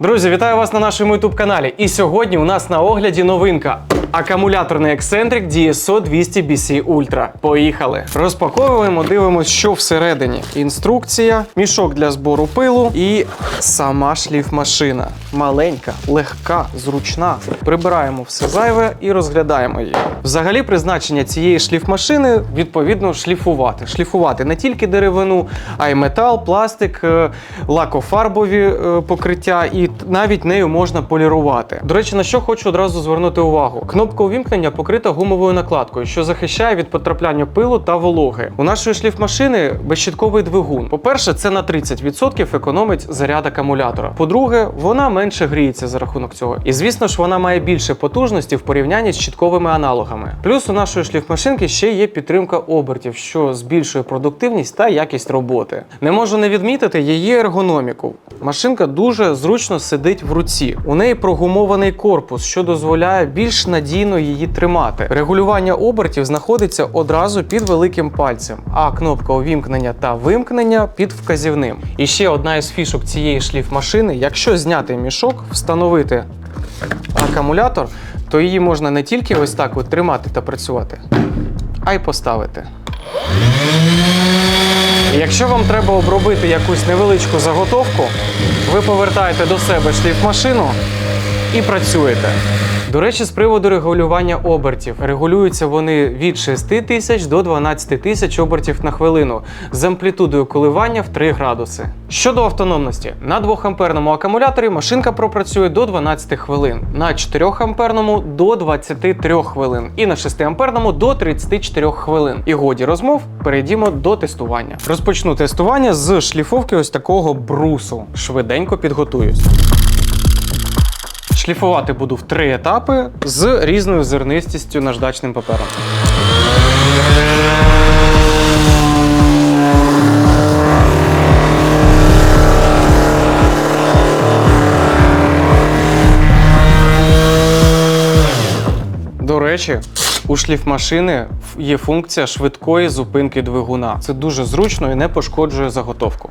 Друзі, вітаю вас на нашому youtube каналі. І сьогодні у нас на огляді новинка. Акумуляторний ексцентрик DSO 200 BC Ultra. Поїхали! Розпаковуємо, дивимося, що всередині. Інструкція, мішок для збору пилу і сама шліфмашина. Маленька, легка, зручна. Прибираємо все зайве і розглядаємо її. Взагалі, призначення цієї шліфмашини відповідно шліфувати. Шліфувати не тільки деревину, а й метал, пластик, е, лакофарбові е, покриття, і навіть нею можна полірувати. До речі, на що хочу одразу звернути увагу. Кнопка увімкнення покрита гумовою накладкою, що захищає від потрапляння пилу та вологи. У нашої шліфмашини безщітковий двигун. По-перше, це на 30% економить заряд акумулятора. По-друге, вона менше гріється за рахунок цього. І звісно ж, вона має більше потужності в порівнянні з щітковими аналогами. Плюс у нашої шліфмашинки ще є підтримка обертів, що збільшує продуктивність та якість роботи. Не можу не відмітити її ергономіку. Машинка дуже зручно сидить в руці. У неї прогумований корпус, що дозволяє більш надійно її тримати. Регулювання обертів знаходиться одразу під великим пальцем, а кнопка увімкнення та вимкнення під вказівним. І ще одна із фішок цієї шліфмашини: якщо зняти мішок, встановити акумулятор, то її можна не тільки ось так от тримати та працювати, а й поставити. Якщо вам треба обробити якусь невеличку заготовку, ви повертаєте до себе шліфмашину і працюєте. До речі, з приводу регулювання обертів. Регулюються вони від 6 тисяч до 12 тисяч обертів на хвилину з амплітудою коливання в 3 градуси. Щодо автономності, на 2 амперному акумуляторі машинка пропрацює до 12 хвилин, на 4 амперному до 23 хвилин і на 6 амперному до 34 хвилин. І годі розмов, перейдімо до тестування. Розпочну тестування з шліфовки ось такого брусу. Швиденько підготуюсь. Шліфувати буду в три етапи з різною зернистістю наждачним папером. До речі, у шліфмашини є функція швидкої зупинки двигуна. Це дуже зручно і не пошкоджує заготовку.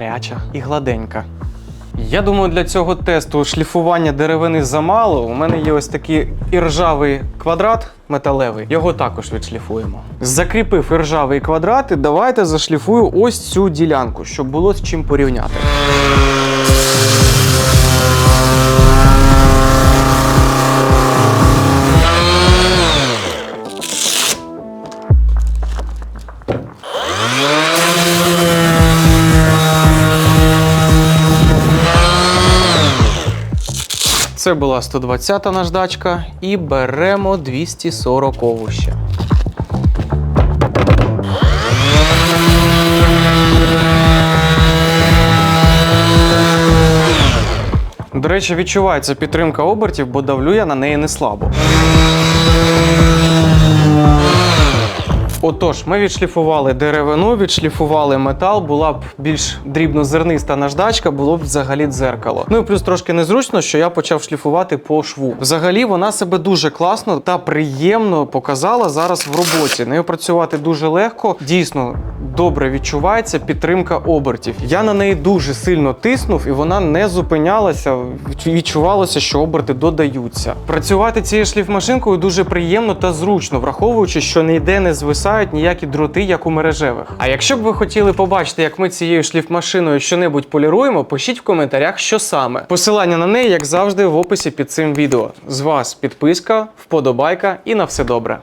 Гаряча і гладенька. Я думаю, для цього тесту шліфування деревини замало. У мене є ось такий іржавий квадрат металевий. Його також відшліфуємо. Закріпив іржавий квадрат, і давайте зашліфую ось цю ділянку, щоб було з чим порівняти. Це була 120-та наждачка і беремо 240 ще. До речі, відчувається підтримка обертів, бо давлю я на неї не слабо. Отож, ми відшліфували деревину, відшліфували метал, була б більш дрібнозерниста наждачка, було б взагалі дзеркало. Ну і плюс трошки незручно, що я почав шліфувати по шву. Взагалі вона себе дуже класно та приємно показала зараз в роботі. Нею працювати дуже легко. Дійсно, добре відчувається підтримка обертів. Я на неї дуже сильно тиснув, і вона не зупинялася. Відчувалося, що оберти додаються. Працювати цією шліфмашинкою дуже приємно та зручно, враховуючи, що ніде не звисають ніякі дроти, як у мережевих. А якщо б ви хотіли побачити, як ми цією шліфмашиною щонебудь поліруємо, пишіть в коментарях, що саме. Посилання на неї, як завжди, в описі під цим відео. З вас підписка, вподобайка і на все добре.